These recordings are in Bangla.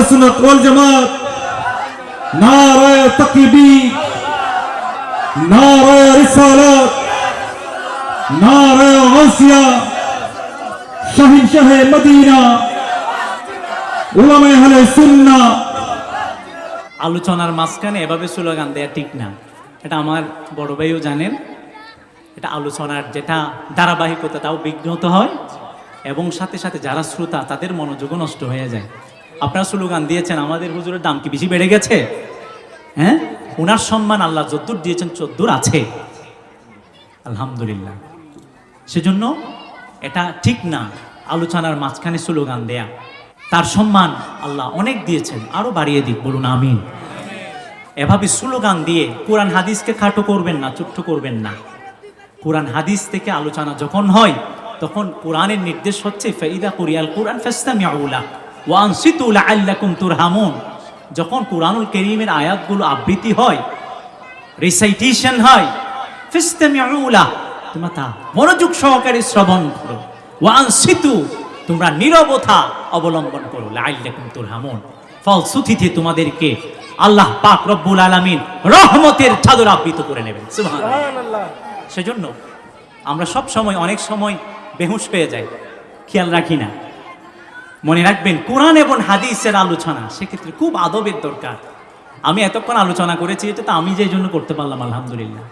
আহলে সুন্নাত ওয়াল জামাত। নারায়ে তাকবীর, নারায়ে রিসালাত, নারায়ে গাউসিয়া শাহিন শাহে মদিনা। উলামায়ে আহলে সুন্নাহ আলোচনার মাঝখানে এভাবে স্লোগান দেয়া ঠিক না। এটা আমার বড় ভাইও জানেন, এটা আলোচনার যেটা ধারাবাহিকতা, তাও বিঘ্নত হয় এবং সাথে সাথে যারা শ্রোতা, তাদের মনোযোগও নষ্ট হয়ে যায়। আপনারা স্লোগান দিয়েছেন, আমাদের হুজুরের দাম কি বেশি বেড়ে গেছে? হ্যাঁ? ওনার সম্মান আল্লাহ যদ্দুর দিয়েছেন, চোদ্দুর আছে। আলহামদুলিল্লাহ। সেজন্য এটা ঠিক না, আলোচনার মাঝখানে স্লোগান দেয়া। তার সম্মান আল্লাহ অনেক দিয়েছেন, আরও বাড়িয়ে দিক, বলুন আমিন। এভাবে স্লোগান দিয়ে কোরআন হাদিসকে খাটো করবেন না ছোট্ট করবেন না। কোরআন হাদিস থেকে আলোচনা যখন হয়, তখন কোরআনের নির্দেশ হচ্ছে ফাইদা কুরিয়াল কোরআন ফাস্তামিউলা ওয়ান সিতুলা আল্লাকুম তুরহামুন। যখন কোরআনুল করিমের আয়াতগুলো আবৃত্তি হয় রিসাইটেশন হয় ফিস্তামিউলা তোমরা তা মনোযোগ সহকারে শ্রবণ করো। ওয়ান সিতু তোমরা নীরবতা অবলম্বন করো লাইল্লাকুম তুরহামুন। ফলশ্রুতিতে তোমাদেরকে আল্লাহ পাক রব্বুল আলামিন রহমতের চাদর আবৃত করে নেবেন। সুবহানাল্লাহ। সেজন্য আমরা সব সময় অনেক সময় বেহুশ পেয়ে যাই। খেয়াল রাখি না। মনে রাখবেন, কোরআন এবং হাদিসের আলোচনা সেক্ষেত্রে খুব আদবের দরকার। আমি এতক্ষণ আলোচনা করেছি, এটা তো আমি যে জন্য করতে পারলাম, আলহামদুলিল্লাহ।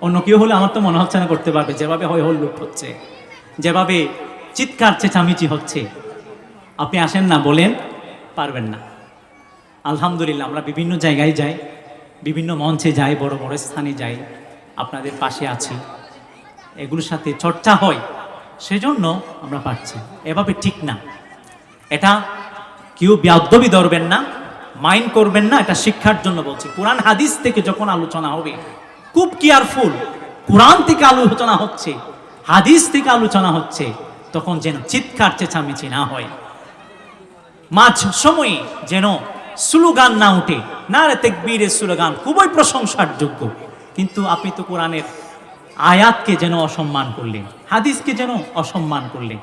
অন্য কেউ হলে আমার তো মনে হচ্ছে না করতে পারবে, যেভাবে হয় হল্লুপ হচ্ছে। যেভাবে চিৎকার চেঁচামেচি হচ্ছে। আপনি আসেন না, বলেন, পারবেন না। আলহামদুলিল্লাহ, আমরা বিভিন্ন জায়গায় যাই, বিভিন্ন মঞ্চে যাই, বড় বড় স্থানে যাই, আপনাদের পাশে আছি। এগুলোর সাথে চর্চা হয়, সেজন্য আমরা পাচ্ছি এভাবে ঠিক না। এটা কেউ ব্যাধবি ধরবেন না, মাইন্ড করবেন না, এটা শিক্ষার জন্য বলছি। কোরআন হাদিস থেকে যখন আলোচনা হবে, খুব কেয়ারফুল, কোরআন থেকে আলোচনা হচ্ছে, হাদিস থেকে আলোচনা হচ্ছে, তখন যেন চিৎকার চেঁচামেচি না হয়। মাঝ সময়ে যেন স্লোগান না উঠে না রে তেকবীরের স্লোগান, খুবই প্রশংসার যোগ্য কিন্তু আপনি তো কোরআনের আয়াতকে যেন অসম্মান করলেন, হাদিসকে যেন অসম্মান করলেন।